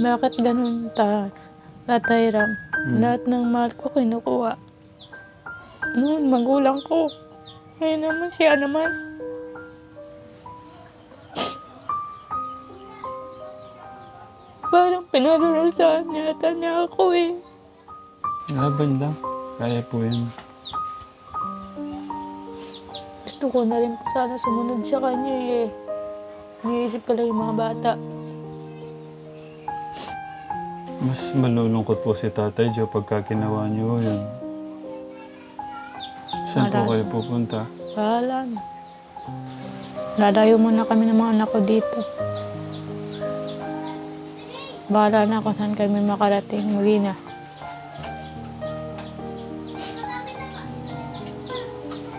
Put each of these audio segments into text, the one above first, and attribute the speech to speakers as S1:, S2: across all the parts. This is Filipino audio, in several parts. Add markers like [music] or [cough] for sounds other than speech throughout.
S1: Bakit ganun ta? Tatay Ram, lahat ng mahal ko kinukuha. Noon, magulang ko. Ngayon naman siya naman. Parang pinarurusahan yata niya ako eh.
S2: Laban lang. Kaya po yan.
S1: Gusto ko na rin po sana sumunod sa kanya eh. Iniisip ko lang yung mga bata.
S2: Mas malulungkot po si Tatay Joe pagka ginawa niyo yun. Saan po
S1: Marami.
S2: kayo pupunta?
S1: Bahala na. Muna kami ng mga anak ko dito. Bahala na kung saan kami makarating. Muli na.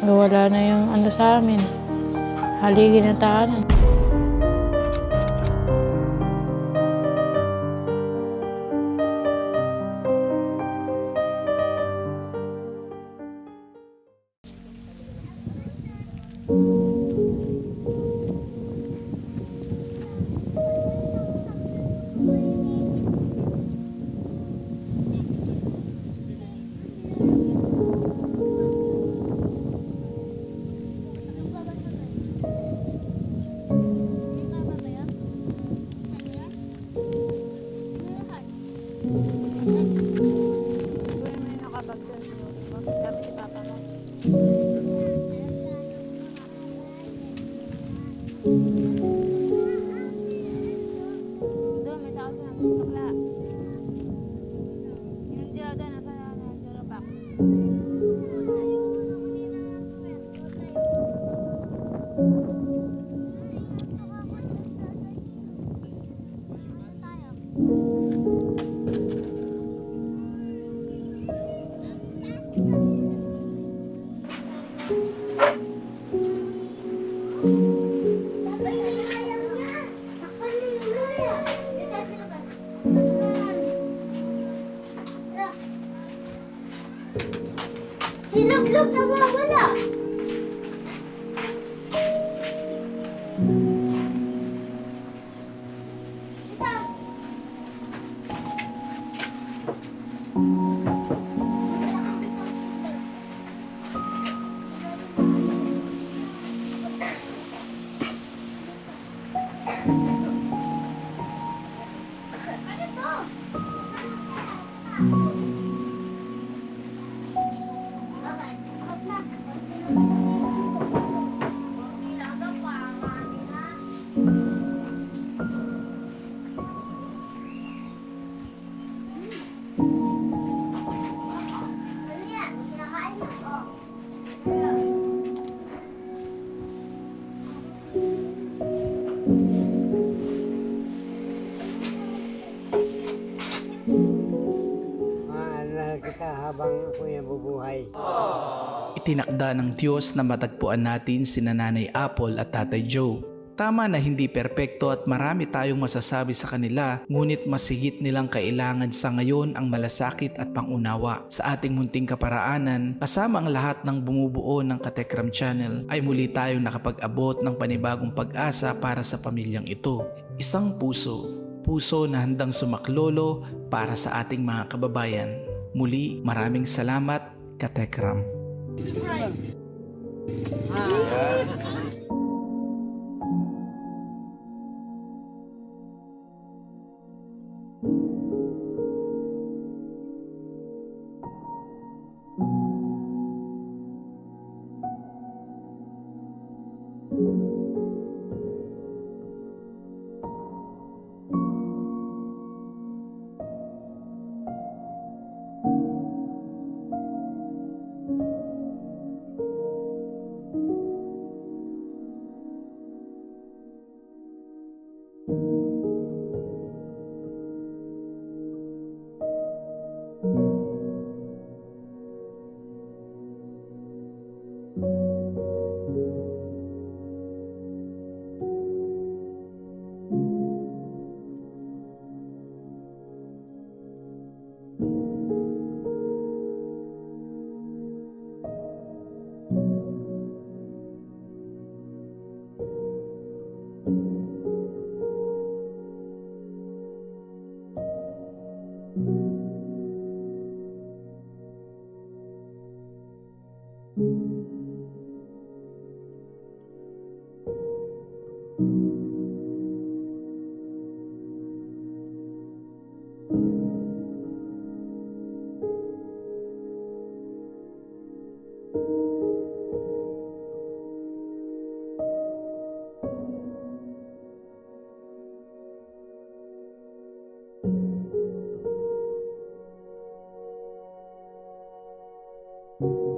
S1: Wala na yung ano sa amin. Haligi na tahanan.
S3: Ako yung bubuhay.
S4: Itinakda ng Diyos na matagpuan natin si Nanay Apple at Tatay Joe. Tama na hindi perpekto at marami tayong masasabi sa kanila, ngunit mas higit nilang kailangan sa ngayon ang malasakit at pangunawa. Sa ating munting kaparaanan, kasama ang lahat ng bumubuo ng Katekram Channel, ay muli tayong nakapag-abot ng panibagong pag-asa para sa pamilyang ito. Isang puso, puso na handang sumaklolo para sa ating mga kababayan. Muli, maraming salamat, Katekram.
S5: Ah. thank you thank you.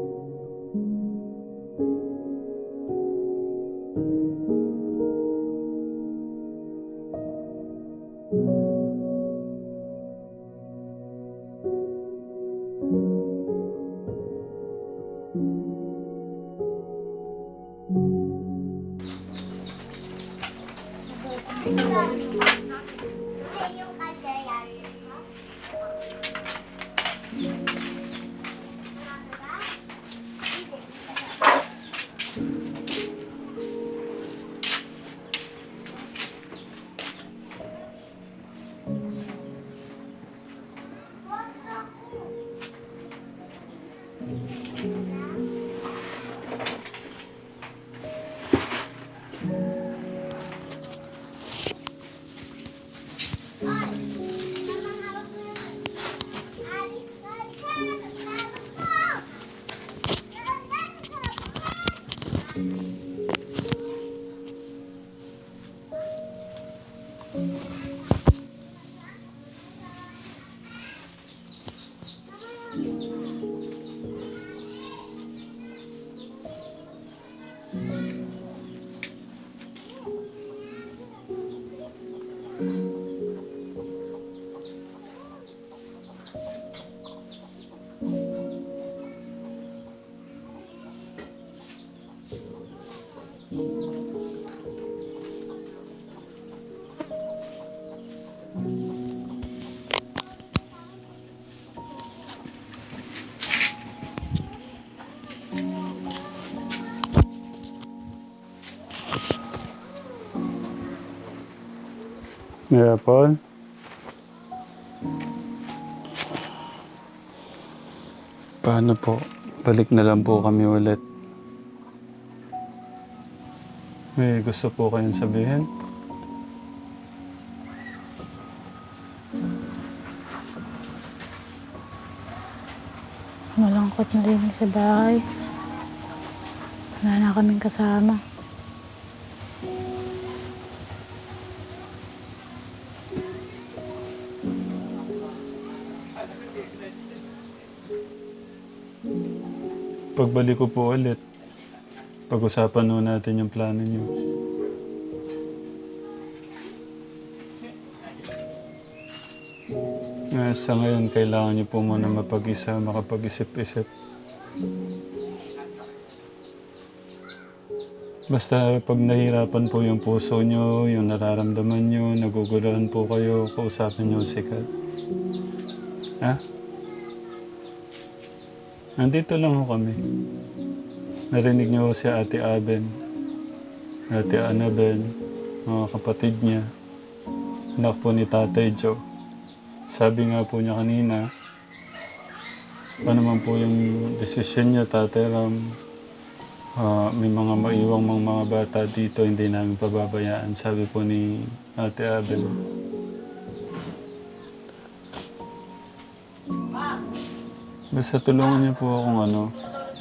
S2: Yeah, Paul. Paano po? Balik na lang po kami ulit. May gusto po kayong sabihin?
S1: Malungkot na rin sa bahay. Wala na kaming kasama.
S2: Pagbalik ko po ulit, pag-usapan po natin yung plano niyo. Nga sa ngayon, kailangan niyo po muna mapag-isa, makapag-isip-isip. Basta pag nahirapan po yung puso niyo, yung nararamdaman niyo, naguguluhan po kayo, kausapin niyo si Kat. Ha? Nandito lang ho kami. Narinig niyo si Ate Aben, Ate Annabel, mga kapatid niya, anak po ni Tatay Joe. Sabi nga po niya kanina, ano man po yung desisyon niya, Tatay Ram, ah, may mga maiwang mga, mga bata dito, hindi namin pababayaan, sabi po ni Ate Aben. Basta tulungan niyo po akong ano,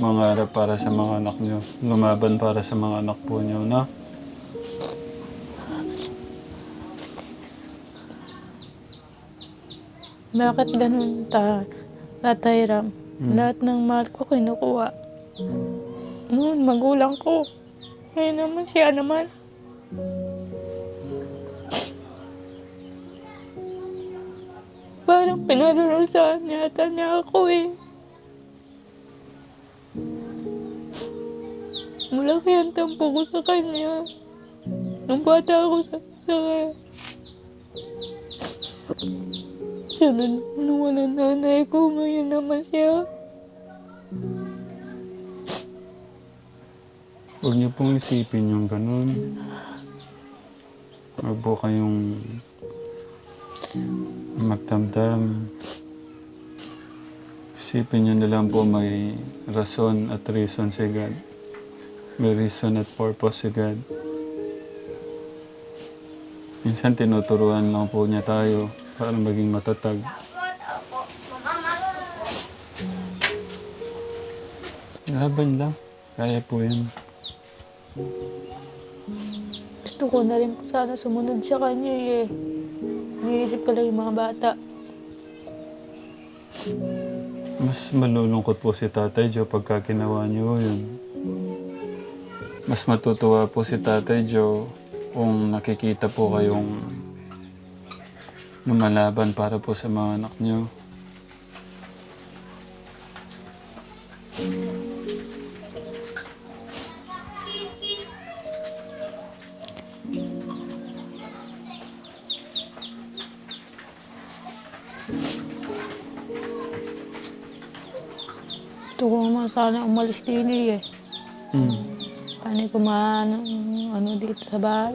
S2: mangarap para sa mga anak niyo. Lumaban para sa mga anak po niyo, na?
S1: Bakit ganun ta, Tatay Ram? Lahat ng mahal ko kinukuha. Noon, magulang ko. Ngayon naman siya naman. Parang pinarurusahan yata niya ako eh. Malaki ang tampo ko sa kanya. Nung bata ako sa, sa kanya. Siya nung walang nanay ko, ngayon naman siya.
S2: Huwag niyo pong isipin yung ganun. Huwag po kayong magtamdam. Isipin niyo na lang po may rason at reason si God. May reason at purpose si God. Minsan tinuturuan lang po niya tayo para maging matatag. Laban lang. Kaya po yan.
S1: Gusto ko na rin po sana sumunod sa kanya eh. Iniisip ko lang yung mga bata.
S2: Mas malulungkot po si Tatay Joe pagka ginawa niyo yun. Mas matutuwa po si Tatay Joe kung nakikita po kayong lumalaban para po sa mga anak niyo.
S1: Gusto ko naman sana umalis din eh.
S2: Mm.
S1: Ko maano ano dito sa bahay?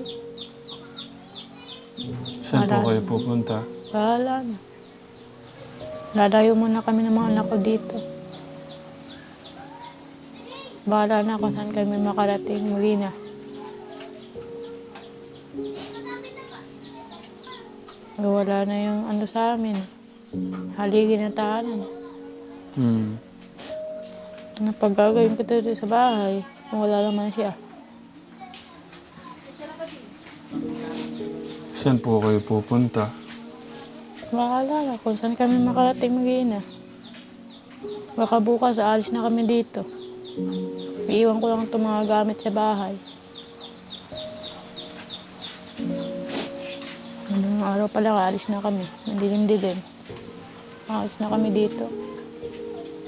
S2: Saan po
S1: Wala.
S2: kayo pupunta?
S1: Bahala na. Lalayo muna kami ng mga anak ko dito. Bahala na kung saan kami makarating. Magina. Wala na yung ano sa amin. Haligi na tahanan.
S2: Mm.
S1: Ano pag gagawin ko dito sa bahay, wala naman siya.
S2: Saan po kayo pupunta?
S1: Bahala na kung saan kami makarating magina. Baka bukas aalis na kami dito. Iiwan ko lang itong mga gamit sa bahay. Anong araw pa lang, aalis na kami. Mandilim-dilim. Aalis na kami dito.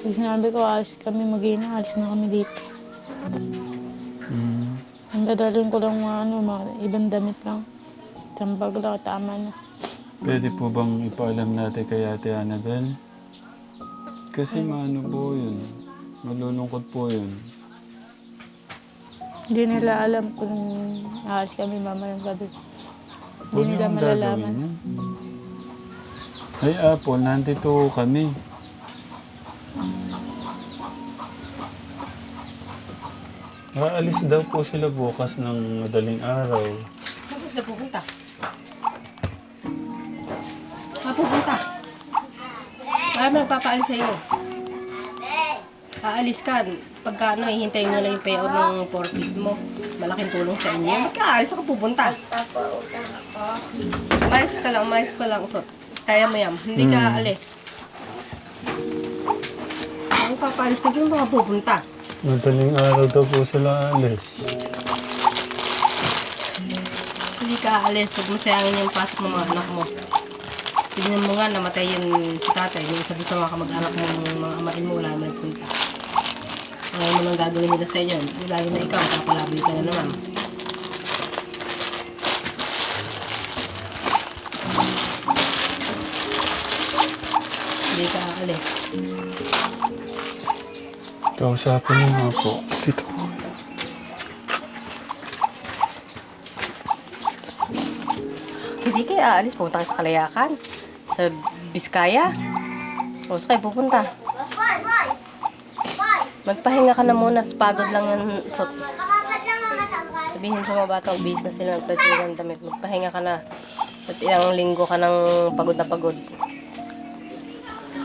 S1: Pag sinabi ko, aalis kami magina, aalis na kami dito.
S2: Mm.
S1: Ang dadalhin ko lang mga, ano, mga ibang damit lang. Isang bag lang, tama na.
S2: Pwede po bang ipaalam natin kay Ate Annabel? Kasi maano po yun. Malulungkot po yun.
S1: Hindi nila alam kung aalis kami mamayang gabi. Hindi
S2: Huwag
S1: nila malalaman.
S2: gagawin yun. Ay, Apple, nandito kami. Aalis daw po sila bukas ng madaling araw.
S6: Saan sila pupunta? Saan pupunta? Marami nagpapaalis sa'yo. Aalis ka. Pagka ano, hihintayin mo lang yung payout ng 4 piece mo. Malaking tulong sa inyo. Ba't ka aalis? Ka pupunta? Umayos ka lang, umayos ka lang. So, kaya mo yan. Hindi ka
S2: Hmm.
S6: aalis. Ang papaalis na sila, baka pupunta.
S2: Madaling araw daw po sila aalis.
S6: Hindi ka aalis. Huwag mo sayangin yung pasok ng mga anak mo. Tignan mo nga, namatay yun si tatay. Yung sabi sa mga kamag-anak mo, mga amain mo, wala naman nagpunta. Ngayon mo lang gagawin nila sa inyo. Lalo na ikaw, kapalaboy ka na naman. Hindi ka aalis.
S2: Kausapin niyo nga po. Dito po.
S6: Hindi kayo aalis. Pupunta kayo sa Kalayakan. Sa Biskaya. O, saan kayo pupunta? Magpahinga ka na muna. Pagod lang yan. So. Sabihin sa mga bata, ubis na sila nagpatid ng damit. Magpahinga ka na. At ilang linggo ka ng pagod na pagod.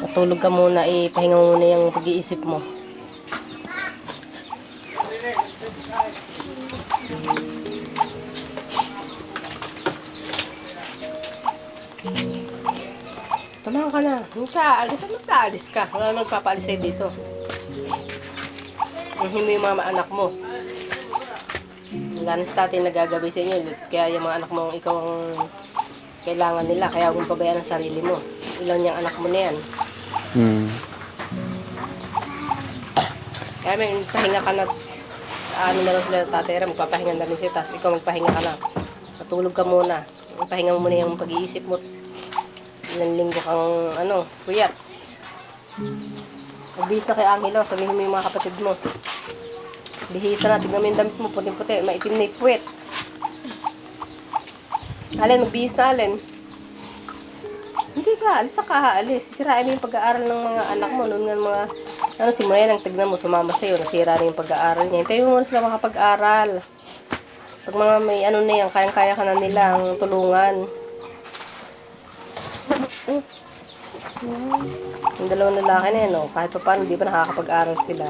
S6: Matulog ka muna, ipahinga muna yung pag-iisip mo. Tumahan ka na. Hindi ka aalis. Ano ka? Wala namang papaalis sa'yo dito. Hindi mo yung mga anak mo. Wala na sa tatay nagagabi sa inyo. Kaya yung mga anak mo, ikaw ang kailangan nila. Kaya huwag pabayaan ang sarili mo. Ilan yung anak mo na yan.
S2: Hmm.
S6: Kaya may pahinga ka na. Ano na lang sila tatay Ram, magpapahinga na rin siya. Tapos ikaw magpahinga ka na. Matulog ka muna. Pahinga mo muna yung pag-iisip mo. Ilang linggo kang, ano, kuyat. Magbihis na kay Angelo. Sabihin mo yung mga kapatid mo. Bihisa na. Tignan mo yung damit mo. Puting-puti. Maitim na puwet. Alin, magbihis na Alin. Hindi ka, alis ka ha, alis. Sisirain mo yung pag-aaral ng mga anak mo. Noon nga mga, ano, simula yan ang tignan mo, sumama sa'yo, nasira na yung pag-aaral niya. Hintayin mo muna sila makapag-aral. Pag mga may ano na yan, kayang-kaya ka na nila ang tulungan. Yung dalawang lalaki na yan, oh, kahit pa paano, di ba nakakapag-aral sila.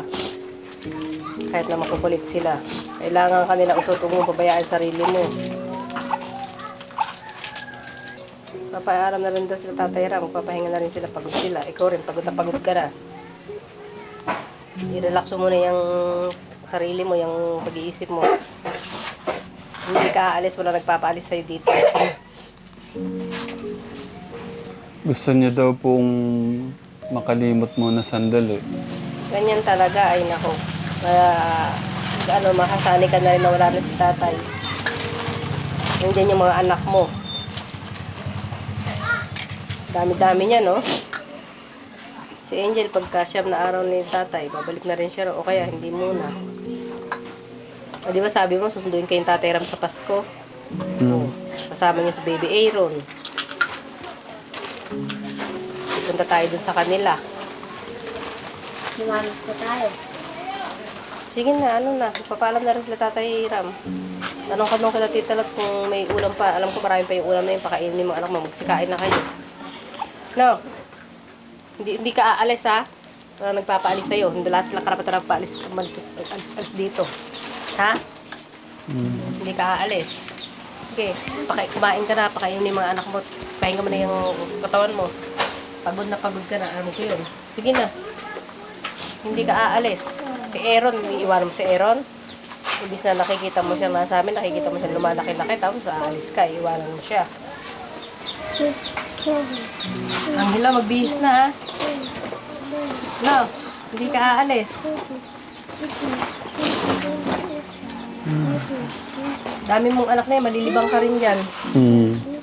S6: Kahit na makukulit sila. Kailangan kanila usot huwag mong pabayaan sarili mo. Papaaram na rin daw sila tatay Ram. Magpapahinga na rin sila. Pagod sila. Ikaw rin. Pagod na pagod ka na. I-relax mo muna yung sarili mo, yung pag-iisip mo. Hindi ka aalis. Wala nagpapaalis sa'yo dito.
S2: Gusto niya daw pong makalimot muna sandali.
S6: Ganyan talaga, ay nako. Kaya, ano, makasani ka na rin na wala na si tatay. Nandiyan yung mga anak mo. Dami-dami niya, no? Si Angel, pagka siyam na araw ni tatay, babalik na rin siya, o kaya hindi muna. O, di ba sabi mo, susunduin kayong tatay Ram sa Pasko?
S2: Hmm.
S6: Kasama niyo si Baby Aaron. Punta tayo dun sa kanila.
S5: Lumamis po tayo.
S6: Sige na, ano na, papaalam na rin sila tatay Ram. Tanong ka nung kila tita Lot kung may ulam pa. Alam ko marami pa yung ulam na yung pakainin ng mga anak mo. Magsikain na kayo. No? Hindi, hindi ka aalis ha? Wala nagpapaalis sa'yo. Hindi wala sila karapatan na paalis, umalis, alis, alis dito. Ha? Hindi ka aalis. Sige, pakain, kumain ka na, pakainin yung mga anak mo. Pahinga mo na yung katawan mo. Pagod na pagod ka na, alam ko yun. Sige na. Hindi ka aalis. Si Aaron, iiwanan mo si Aaron. Ibis na nakikita mo siya nasa amin, nakikita mo siya lumalaki-laki, tapos aalis ka, iiwanan mo siya. Angela, magbihis na ha. No, hindi ka aalis. Dami mong anak na yan, malilibang ka rin dyan.
S2: Hmm.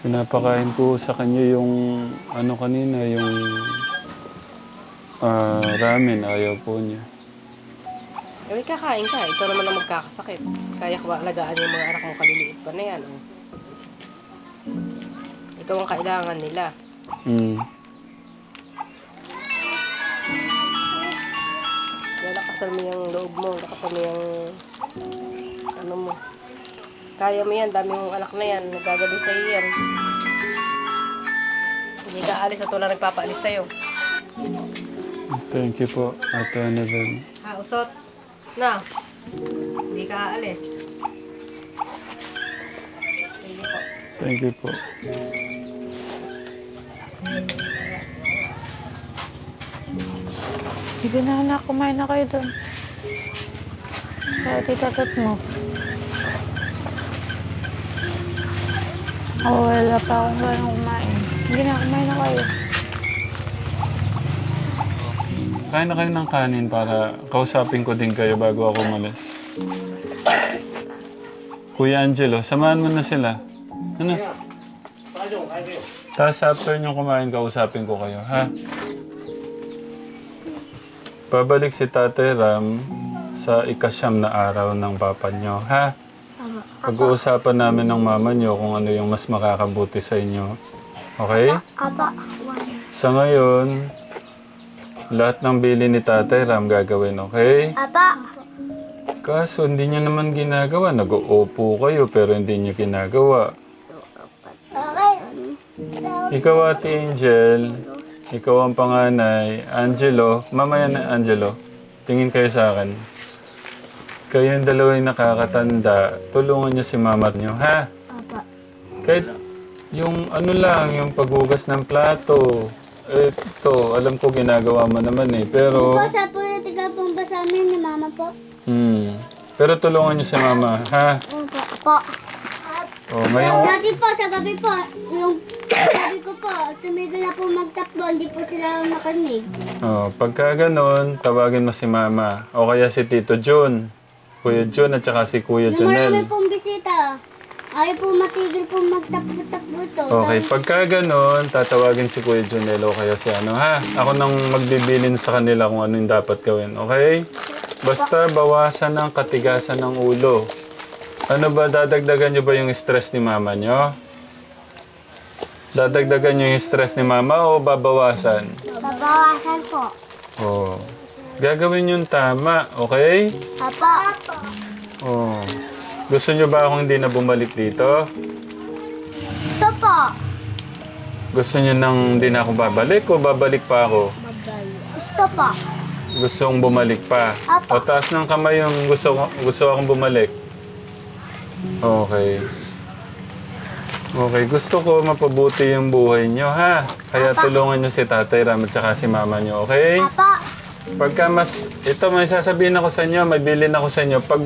S2: Pinapakain ko sa kanya yung ano kanina, yung ah, ramen. Ayaw po niya.
S6: Eh, kakain ka. Ikaw naman ang magkakasakit. Kaya ko ba alagaan yung mga anak mo kaliliit pa na yan. Oh. Ikaw ang kailangan nila.
S2: Hmm.
S6: Kaya lakasan mo yung loob mo, lakasan mo yung ano mo. Kaya mo yan, dami mong anak na yan, nagagabi sa iyo yan. Hindi ka alis at wala nagpapaalis sa'yo.
S2: Thank you po, Ate Annabelle.
S6: Ha, usot. Na. Hindi ka aalis. Sige po.
S2: Thank you po.
S1: Sige na anak, kumain na kayo doon. Kaya titatot mo. Oo, wala pa akong gano'ng kumain. Sige na, kumain na kayo.
S2: Kain na kayo ng kanin para kausapin ko din kayo bago ako umalis. Kuya Angelo, samahan mo na sila. Ano? Tapos after nyo kumain, kausapin ko kayo, ha? Babalik si Tatay Ram sa ikasyam na araw ng papa nyo, ha? Pag-uusapan namin ng mama nyo kung ano yung mas makakabuti sa inyo. Okay?
S5: Apa.
S2: Sa ngayon, lahat ng bili ni Tatay Ram gagawin, okay?
S5: Apa.
S2: Kaso hindi niya naman ginagawa. Nag-uupo kayo pero hindi niyo ginagawa.
S5: Okay.
S2: Ikaw Ate Angel, ikaw ang panganay. Angelo, mamaya na Angelo. Tingin kayo sa akin. Kayong dalawa yung nakakatanda. Tulungan niyo si mama niyo, ha?
S5: Apa.
S2: Kahit yung ano lang, yung paghugas ng plato. Ito, alam ko ginagawa mo naman eh. Pero,
S5: Po, sa politika pong ba sa amin ni mama po?
S2: hmm. Pero tulungan niyo si mama, ha?
S5: Opo. Po.
S2: O, ngayon,
S5: Dati po, sa gabi po, yung sabi ko po, tumigil na po magtakbo, hindi po sila nakinig.
S2: Oh, pagka ganun, tawagin mo si Mama. O kaya si Tito Jun. Kuya Jun at saka si Kuya
S5: Yung marami
S2: Junel.
S5: pong bisita, ayaw po matigil po magtakbo-takbo to.
S2: Okay, pagka ganun, tatawagin si Kuya Junel o kaya si ano ha. Ako nang magbibilin sa kanila kung ano yung dapat gawin, okay? Basta bawasan ng katigasan ng ulo. Ano ba, dadagdagan nyo ba yung stress ni mama nyo? Dadagdagan nyo yung stress ni mama o babawasan?
S5: Babawasan po.
S2: Oh. Gagawin yung tama, okay?
S5: Apa.
S2: Oh. Gusto nyo ba akong hindi na bumalik dito?
S5: Ito po.
S2: Gusto nyo nang hindi na ako babalik o babalik pa ako?
S5: Gusto po.
S2: Gusto kong bumalik pa. O
S5: Apo.
S2: taas ng kamay yung gusto, ko- gusto akong bumalik. Okay. Okay, gusto ko mapabuti yung buhay nyo, ha? Kaya tulungan nyo si Tatay Ram at saka si Mama nyo, okay?
S5: Apa.
S2: Pagka mas, ito may sasabihin ako sa inyo, may bilin ako sa inyo. Pag,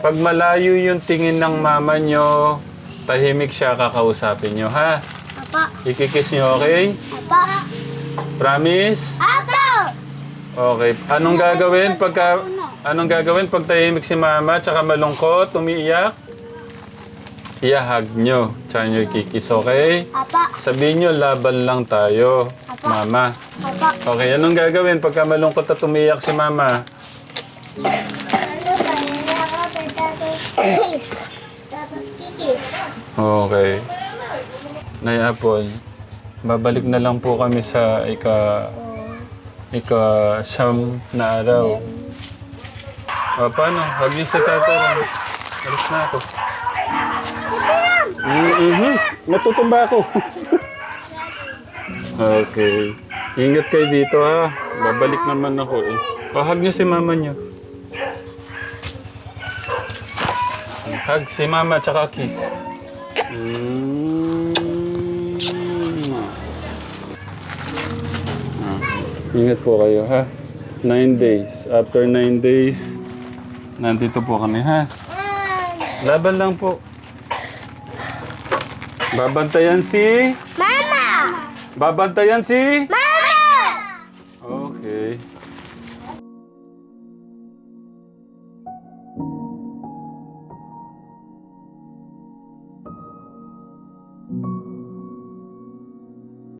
S2: pag malayo yung tingin ng mama nyo, tahimik siya kakausapin nyo, ha?
S5: Apa.
S2: Ikikiss nyo, okay?
S5: Apa.
S2: Promise?
S5: Apo!
S2: Okay. Anong gagawin pagka... Anong gagawin pag tahimik si mama tsaka malungkot, umiiyak? Iyahag nyo. Tsaka nyo ikikis, okay?
S5: Apa.
S2: Sabihin nyo, laban lang tayo, mama.
S5: Apa.
S2: Okay, anong gagawin pagka malungkot at umiiyak si mama?
S5: Ano ba? Tapos kikis.
S2: Okay. Nay Apple, babalik na lang po kami sa ika... ika siyam na araw. O, paano? Huwag niyo si. Alis na ako. Mm-hmm. Natutumba ako. [laughs] okay. Ingat kayo dito ha. Babalik naman ako eh. Hug niyo si mama niyo. Hug si mama tsaka kiss. Mm. Ah, Ingat po kayo ha. Nine days. After nine days, nandito po kami ha. Laban lang po. Babantayan si...
S5: Mama!
S2: Babantayan si...
S5: Mama!